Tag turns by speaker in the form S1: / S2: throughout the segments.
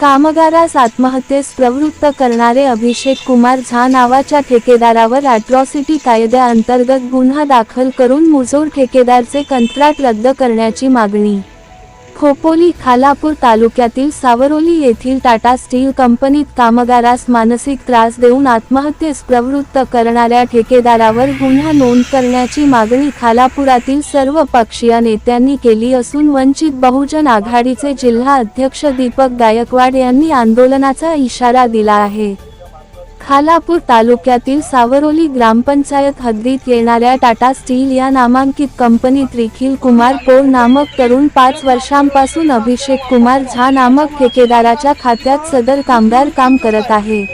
S1: कामगारास आत्महत्येस प्रवृत्त करणारे अभिषेक कुमार झा नावाच्या ठेकेदारावर अॅट्रॉसिटी कायद्याअंतर्गत गुन्हा दाखल करून मुजोर ठेकेदारचे कंत्राट रद्द करण्याची मागणी. खोपोली खालापूर तालुक्यातील सावरोली येथील टाटा स्टील कंपनीत कामगारास मानसिक त्रास देऊन आत्महत्येस प्रवृत्त करणाऱ्या ठेकेदारावर गुन्हा नोंद करण्याची मागणी खालापुरातील सर्व पक्षीय नेत्यांनी केली असून वंचित बहुजन आघाडीचे जिल्हा अध्यक्ष दीपक गायकवाड यांनी आंदोलनाचा इशारा दिला आहे. खालापूर तालुक्यातील सावरोली ग्रामपंचायत हद्दीत येणाऱ्या टाटा स्टील या नामांकित कंपनीत रिखिल कुमार पोर नामक तरुण पाच वर्षांपासून अभिषेक कुमार झा नामक ठेकेदाराच्या खात्यात सदर कामगार काम करत आहे.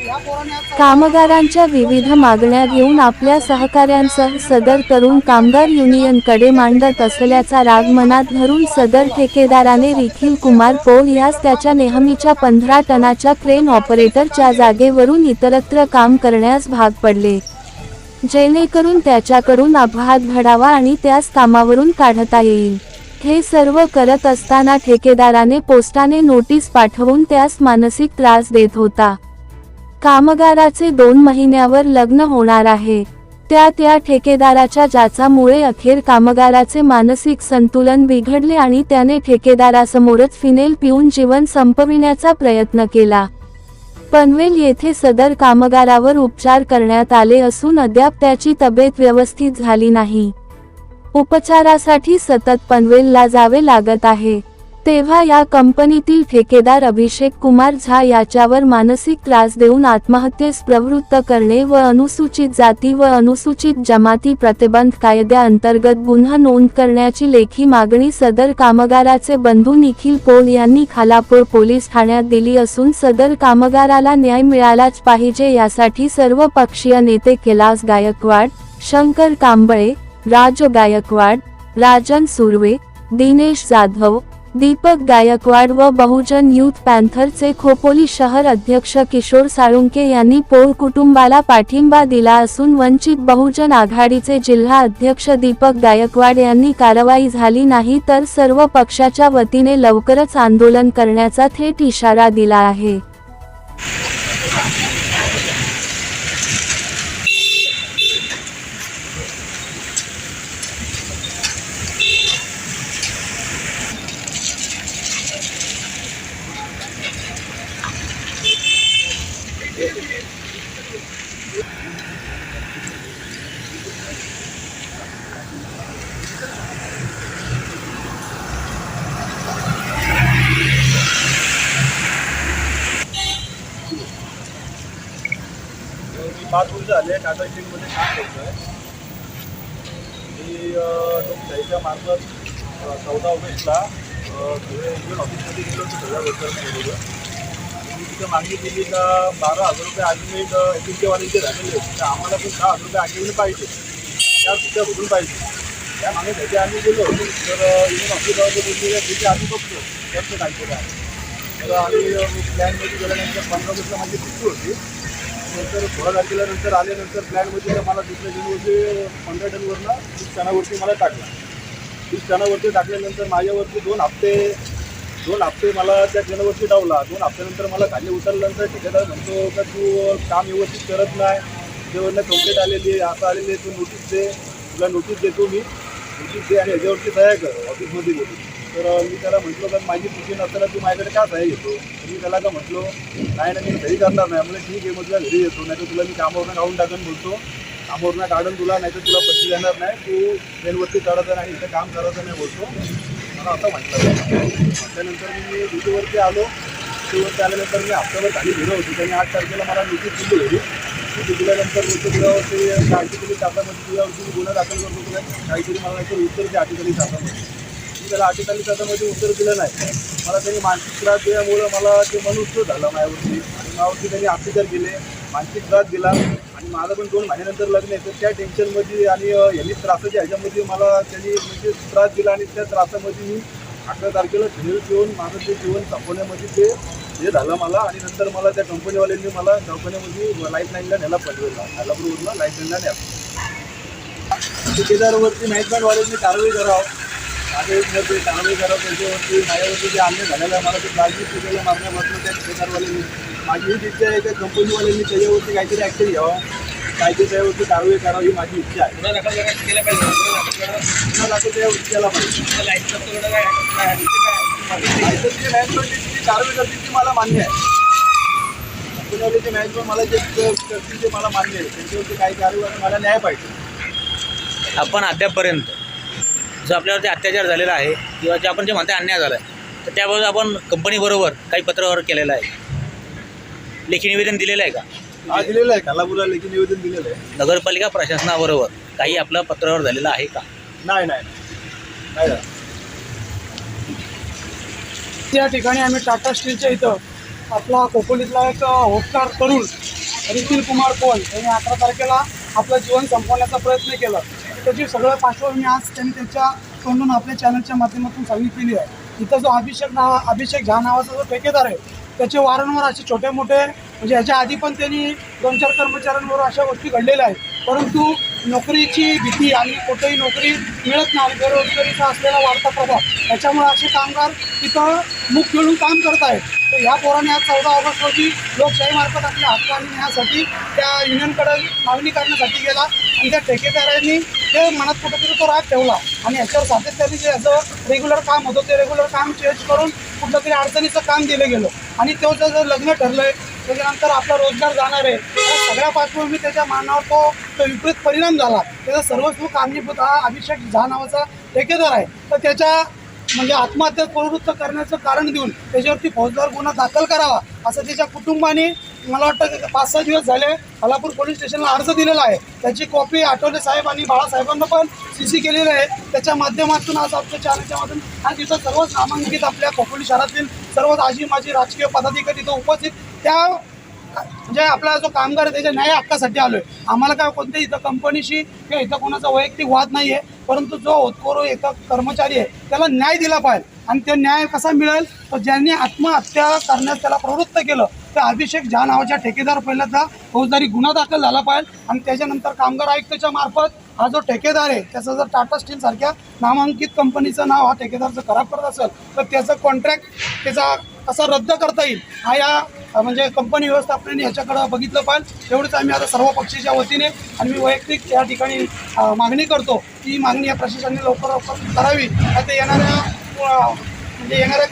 S1: कामगारांच्या विविध मागण्या घेऊन आपल्या सहकाऱ्यांसह सदर तरुण कामगार युनियनकडे मांडत असल्याचा राग मनात धरून सदर ठेकेदाराने रिखिल कुमार पोल यास त्याच्या नेहमीच्या पंधरा टनाच्या क्रेन ऑपरेटरच्या जागेवरून इतरत्र काम करण्यास भाग पडले. जेणेकरून त्याच्याकडून अपघात घडावा आणि त्यास कामावरून काढता येईल. हे सर्व करत असताना ठेकेदाराने पोस्टाने नोटीस पाठवून त्यास मानसिक त्रास देत होता. कामगाराचे दोन महिन्यावर लग्न होणार आहे. त्या त्या ठेकेदाराच्या जाचामुळे अखेर कामगाराचे मानसिक संतुलन बिघडले आणि त्याने ठेकेदारासमोरच फिनेल पिऊन जीवन संपविण्याचा प्रयत्न केला. पनवेल येथे सदर कामगारावर उपचार करण्यात आले असून अद्याप त्याची तब्येत व्यवस्थित झाली नाही. उपचारासाठी सतत पनवेलला जावे लागत आहे. तेव्हा या कंपनीतील ठेकेदार अभिषेक कुमार झा याच्यावर मानसिक त्रास देऊन आत्महत्येस प्रवृत्त करणे व अनुसूचित जाती व अनुसूचित जमाती प्रतिबंध कायद्याअंतर्गत गुन्हा नोंद करण्याची लेखी मागणी सदर कामगाराचे बंधू निखिल पोल यांनी खालापूर पोलीस ठाण्यात दिली असून सदर कामगाराला न्याय मिळालाच पाहिजे यासाठी सर्व पक्षीय नेते कैलास गायकवाड शंकर कांबळे राज गायकवाड राजन सुर्वे दिनेश जाधव दीपक गायकवाड व बहुजन युथ पॅन्थरचे खोपोली शहर अध्यक्ष किशोर साळुंके यांनी पोळ कुटुंबाला पाठिंबा दिला असून वंचित बहुजन आघाडीचे जिल्हा अध्यक्ष दीपक गायकवाड यांनी कारवाई झाली नाही तर सर्व पक्षाच्या वतीने लवकरच आंदोलन करण्याचा थेट इशारा दिला आहे.
S2: मी पाच वर्ष झाले टाटा स्टीलमध्ये काम करतोय मी अं, लोकशाहीच्या मार्फत अं, चौदा ऑगस्टला अं, पुणे इंडियन ऑफिसमध्ये गेलो होतो सगळ्या वर्कर्सबरोबर मी तिथं मागणी केली बारा हजार रुपये अग्रीमेंट एसीचे झालेले आहेत. तर आम्हाला पण दहा हजार रुपये अग्रीमेंट पाहिजे. त्या सुद्धा भरून पाहिजे. त्या मागणीसाठी आम्ही गेलो. तर इव्हन हॉस्पिटलमध्ये बोलले तिथे आम्ही बघतो. खर्च काय केला तर आम्ही प्लॅनमध्ये गेल्यानंतर पंधरा ऑगस्टला माझी सुट्टी होती. नंतर सोळा तारखेल्यानंतर आल्यानंतर प्लॅनमध्ये मला दुसऱ्या दिवशी पंधरा टनवरनं वीस टनावरती मला टाकला. वीस टनावरती टाकल्यानंतर माझ्यावरती दोन हप्ते दोन हप्ते मला त्या ट्रेनवरती डावला दोन हप्त्यानंतर मला खाली उतरल्यानंतर ठेकेदार म्हणतो का तू काम व्यवस्थित करत नाही. त्याच्यावरनं कंप्लेंट आलेली आहे असं आलेली आहे तू नोटीस दे. तुला नोटीस देतो मी. नोटीस दे आणि ह्याच्यावरती सह्या कर ऑफिसमध्ये गेलो तर मी त्याला म्हटलो का माझी चुकी नसताना तू माझ्याकडे का सह्या घेतो? मी त्याला का म्हटलो नाही नाही मी सही करणार नाही. म्हणजे ठीक आहे मग तुला घरी येतो नाही तर तुला मी कामावरनं काढून टाकून बोलतो. कामावरनं काढून तुला नाही तर तुला पट्टी देणार नाही. तू ट्रेनवरती चढायचं नाही इथं काम करायचं नाही बोलतो. मला असं म्हटलं त्यानंतर मी ड्युटीवरती आलो. ड्युटीवरती आल्यानंतर मी हप्त्यावर खाली गेलो होती. त्यांनी आठ तारखेला मला नोटीस दिली होती. नोटीस दिल्यानंतर बोलतो तुझ्यावरती काहीतरी तासामध्ये तुझ्यावरती मी गुन्हा दाखल करतो तुला काहीतरी मला नाही उत्तर द्या अठ्ठेचाळीस तासामध्ये. मी त्याला आठेचाळीस तासामध्ये उत्तर दिलं नाही. मला त्यांनी मानसिक त्रास दिल्यामुळं मला ते मनुष्य झालं माझ्यावरती. आणि माझ्यावरती त्यांनी अत्याचार केले. मानसिक त्रास दिला. आणि माझं पण दोन महिन्यानंतर लग्न आहे. तर त्या टेन्शनमध्ये आणि यांनी त्रासाच्या ह्याच्यामध्ये मला त्यांनी म्हणजे त्रास दिला आणि त्या त्रासामध्ये मी अकरा तारखेला फिनेल पिऊन माझं ते जीवन संपवण्यामध्ये ते हे झालं मला. आणि नंतर मला त्या कंपनीवाल्यांनी मला कंपनीमध्ये लाईफ लाईनला नेला पनवेलला खालापूरवरला लाईफ लाईनला ठेकेदारवरती मॅनेजमेंटवाल्यांनी कारवाई करावं. माझे ते कारवाई करावं. त्याच्यावरती माझ्यावरती जे अन्य झालेलं आहे मला ते काळजी केलेलं मागण्यापासून त्या ठेकेदारवाल्यांनी माझी हीच इच्छा आहे की कंपनीवाल्यांनी त्याच्यावरती काहीतरी ॲक्शन घ्यावं. काहीतरी त्याच्यावरती कारवाई करावी ही माझी इच्छा आहे. पुन्हा दाखल त्याच्यावरती केला पाहिजे?
S3: तुम्हाला लाइट करतो एवढं काय काय काय-
S2: लायसन्स जे मॅनेजमेंट जी कारवाई करतील ती मला मान्य आहे. कंपनीवाले जे मॅनेजमेंट मला जे करतील ते मला मान्य आहे. त्यांच्यावरती काही कारवाई मला न्याय पाहिजे.
S3: आपण अद्यापपर्यंत जो आपल्यावरती अत्याचार झालेला आहे किंवा जे आपण जे म्हणता अन्याय झाला आहे तर त्याबाबत आपण कंपनीबरोबर काही पत्रावर केलेलं आहे. लेखी निवेदन दिलेलं आहे का?
S2: हा दिलेलं आहे. कालापुरा लेखी निवेदन दिलेलं आहे.
S3: नगरपालिका प्रशासनाबरोबर काही आपलं पत्रावर झालेलं आहे का?
S2: नाही नाही नाही. झालं.
S4: त्या ठिकाणी आम्ही टाटा स्टीलच्या इथं आपला कोपोलीतला एक होटकार तरुण रितील कुमार कोल यांनी अकरा तारखेला आपलं जीवन संपवण्याचा प्रयत्न केला. त्याची सगळं पार्श्वभूमी आज त्यांनी त्याच्या तोंडून आपल्या चॅनलच्या माध्यमातून सांगितलेली आहे. इथं जो अभिषेक नाव अभिषेक झा नावाचा जो ठेकेदार आहे त्याचे वारंवार असे छोटे मोठे म्हणजे ह्याच्या आधी पण त्यांनी दोन चार कर्मचाऱ्यांवर अशा गोष्टी घडलेल्या आहेत. परंतु नोकरीची भीती आणि कुठेही नोकरी मिळत नाही बेरोजगारीचा असलेला वाढता प्रभाव त्याच्यामुळे असे कामगार तिथं मुख मिळून काम करत आहेत तर ह्या पोराने आज चौदा ऑगस्ट रोजी लोकशाहीमार्फत आपल्या हक्क नेण्यासाठी त्या युनियनकडे मागणी करण्यासाठी गेला आणि त्या ठेकेदारांनी ते मनात कुठेतरी तो राग ठेवला. आणि याच्यावर सातत्याने जे याचं रेग्युलर काम होतं ते रेग्युलर काम चेंज करून कुठलं तरी अडचणीचं काम दिलं गेलं. आणि तो जर लग्न ठरलंय त्याच्यानंतर आपला रोजगार जाणार आहे. या सगळ्या पार्श्वभूमी त्याच्या मानावर तो तो विपरीत परिणाम झाला. त्याचा सर्वस्व कारणीभूत हा अभिषेक झा नावाचा ठेकेदार आहे. तर त्याच्या म्हणजे आत्महत्या प्रवृत्त करण्याचं कारण देऊन त्याच्यावरती फौजदार गुन्हा दाखल करावा असं त्याच्या कुटुंबाने मला वाटतं पाच सहा दिवस झाले अलापूर पोलीस स्टेशनला अर्ज दिलेला आहे. त्याची कॉपी आठवले साहेब आणि बाळासाहेबांना पण सी सी केलेली आहे. त्याच्या माध्यमातून आज आमच्या चॅनलच्या माध्यमातून आणि तिथं सर्वच नामांकित आपल्या खोपोली शहरातील सर्वच आजी माजी राजकीय पदाधिकारी तिथं उपस्थित. त्या म्हणजे आपला जो कामगार आहे त्याच्या न्याय हक्कासाठी आलो आहे आम्हाला काय कोणत्याही इथं कंपनीशी किंवा इथं कोणाचा वैयक्तिक वाद नाही आहे परंतु जो होतकोर एका कर्मचारी आहे त्याला न्याय दिला पाहिजे. आणि ते न्याय कसा मिळेल? तर ज्यांनी आत्महत्या करण्यास त्याला प्रवृत्त केलं तर अभिषेक झा नावाच्या ठेकेदार पहिल्याचा फौजदारी गुन्हा दाखल झाला पाहिजे. आणि त्याच्यानंतर कामगार आयुक्ताच्या मार्फत हा जो ठेकेदार आहे त्याचं जर टाटा स्टील सारख्या नामांकित कंपनीचं नाव हा ठेकेदार जर खराब करत असेल तर त्याचं कॉन्ट्रॅक्ट त्याचा कसा रद्द करता येईल हा या म्हणजे कंपनी व्यवस्थापनाने याच्याकडं बघितलं पाहिजे एवढंच आम्ही आता सर्व पक्षाच्या वतीने आणि मी वैयक्तिक या ठिकाणी मागणी करतो की मागणी या प्रशासनाने लवकर लवकर करावी. ते येणाऱ्या म्हणजे येणाऱ्या